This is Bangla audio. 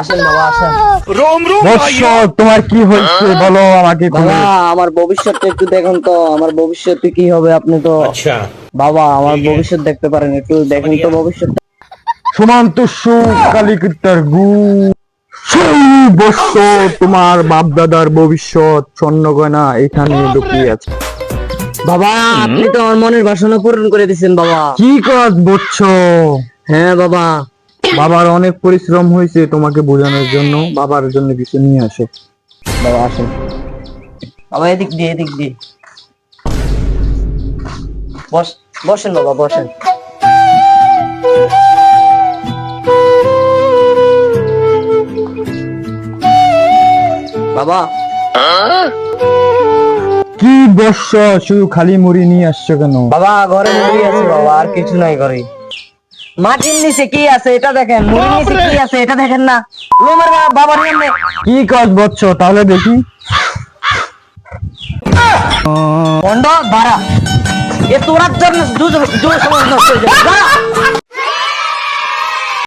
আসেন বাবা আসেন। তোমার কি হয়েছে? হ্যাঁ? বলো আমাকে আমার একটু দেখুন তো আমার ভবিষ্যতে কি হবে আপনি তো বাবা আমার ভবিষ্যৎ দেখতে পারেন একটু দেখুন তো ভবিষ্যৎ। গু। তোমার বাপ দাদার ভবিষ্যৎ স্বর্ণ গয়না এখানে লুকিয়ে আছে। বাবা আপনি তো আমার মনের বাসনা পূরণ করে দিয়েছেন বাবা। কি কাজ বলছো হ্যাঁ বাবা। বাবার অনেক পরিশ্রম হয়েছে তোমাকে বোঝানোর জন্য বাবার জন্য কিছু নিয়ে আসো। বাবা আসেন বাবা এদিক দিয়ে এদিক দিয়ে। বস বসেন বাবা বসেন। বাবা। কি বৎস শুধু খালি মুড়ি নিয়ে আসছো কেন? বাবা ঘরে মুড়ি আছে বাবা আর কিছু নাই ঘরে। মাটির নিচে কি আছে এটা দেখেন মুড়ির নিচে কি আছে এটা দেখেন না লোমের বা- বাবার নামে কি কাজ বৎস তাহলে দেখি বন্ধ বাড়া এ তোরার জন্য দু দু সময় নষ্ট হয়ে যাবে বাড়া।